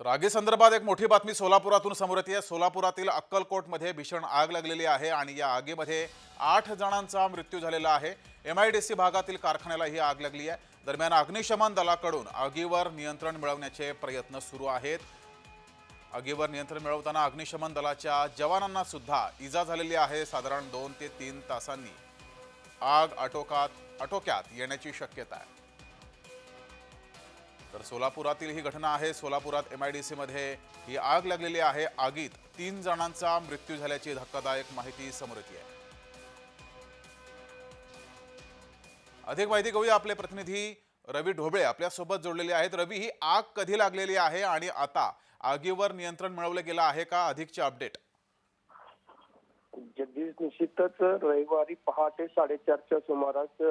तर आगीसंदर्भात एक मोठी बातमी सोलापुरातून समोर येते. सोलापुरातील अक्कलकोटमध्ये भीषण आग लागलेली आहे आणि या आगीमध्ये आठ जणांचा मृत्यू झालेला आहे. एम आय डी सी भागातील कारखान्याला ही आग लागली आहे. दरम्यान अग्निशमन दलाकडून आगीवर नियंत्रण मिळवण्याचे प्रयत्न सुरू आहेत. आगीवर नियंत्रण मिळवताना अग्निशमन दलाच्या जवानांना सुद्धा इजा झालेली आहे. साधारण दोन ते तीन तासांनी आग आटोकात आटोक्यात येण्याची शक्यता आहे. तर सोलापुरातील ही घटना आहे. सोलापुरात एम आय डी सीमध्ये ही आग लागलेली आहे. आगीत तीन जणांचा मृत्यू झाल्याची धक्कादायक माहिती समोर येते आहे. अधिक माहिती घेऊया आपले प्रतिनिधी रवी ढोबळे. आपल्यासोबत जोडलेले आहेत. रवी ही आग कधी लागलेली आहे आणि आता आगीवर नियंत्रण मिळवलं गेलं आहे का? अधिकचे अपडेट. जगदीश निश्चितच रविवारी पहाटे साडेचारच्या सुमारास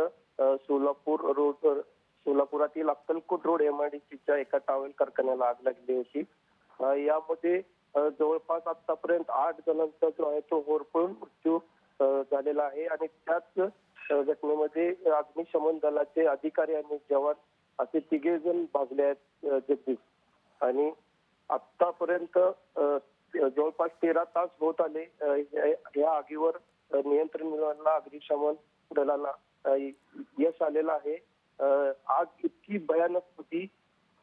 सोलापूर रोड सोलापुरातील अक्कलकोट रोड एमआयडीसीच्या एका टावेल कारखान्याला आग लागली होती. यामध्ये जवळपास आतापर्यंत आठ जणांचा जो आहे तो होरपळून मृत्यू झालेला आहे आणि त्याच घटनेमध्ये अग्निशमन दलाचे अधिकारी आणि जवान असे तिघे जण भाजले आहेत जगदीश आणि आतापर्यंत जवळपास तेरा तास होत आले या- आगीवर नियंत्रण मिळवण्याला अग्निशमन दलाला यश आलेलं आहे. आग इतकी भयानक होती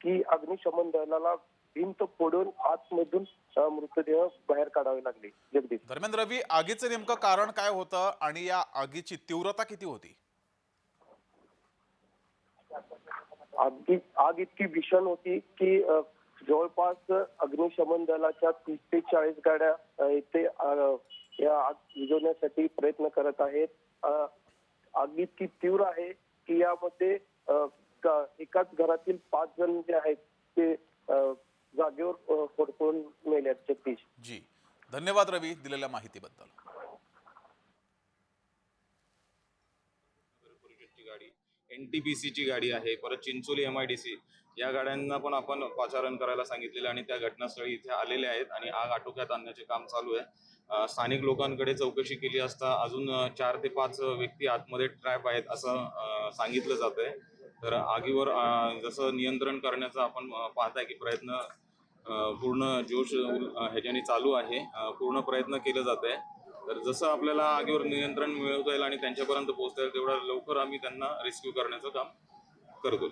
की अग्निशमन दलाला भिंत फोडून आतमधून मृतदेह बाहेर काढावे लागले. जगदीश. दरम्यान रवी आगीचं नेमकं कारण काय होतं आणि या आगीची तीव्रता किती होती? आग आग इतकी भीषण होती की जवळपास अग्निशमन दलाच्या तीस ते चाळीस गाड्या इथे या आग विझवण्यासाठी प्रयत्न करत आहेत. आग इतकी तीव्र आहे की यामध्ये एकाच घरातील पाच जण जे आहेत ते अ, जागेवर होरपळून मेले जगदीश जी. धन्यवाद रवी दिलेल्या माहितीबद्दल. एन टी पी सीची गाडी आहे परत Chincholi M I D C. या गाड्यांना पण आपण पाचारण करायला सांगितलेलं आणि त्या घटनास्थळी इथे आलेले आहेत आणि आग आटोक्यात आणण्याचे काम चालू आहे. स्थानिक लोकांकडे चौकशी केली असता अजून चार ते पाच व्यक्ती आतमध्ये ट्रॅप आहेत असं सांगितलं जात आहे तर आगीवर जसं नियंत्रण करण्याचा आपण पाहताय की प्रयत्न पूर्ण जोश ह्याच्याने चालू आहे. पूर्ण प्रयत्न केला जात आहे तर जसं आपल्याला आगीवर नियंत्रण मिळवता येईल आणि त्यांच्यापर्यंत पोहोचता येईल तेवढा लवकर आम्ही त्यांना रेस्क्यू करण्याचं काम करतो.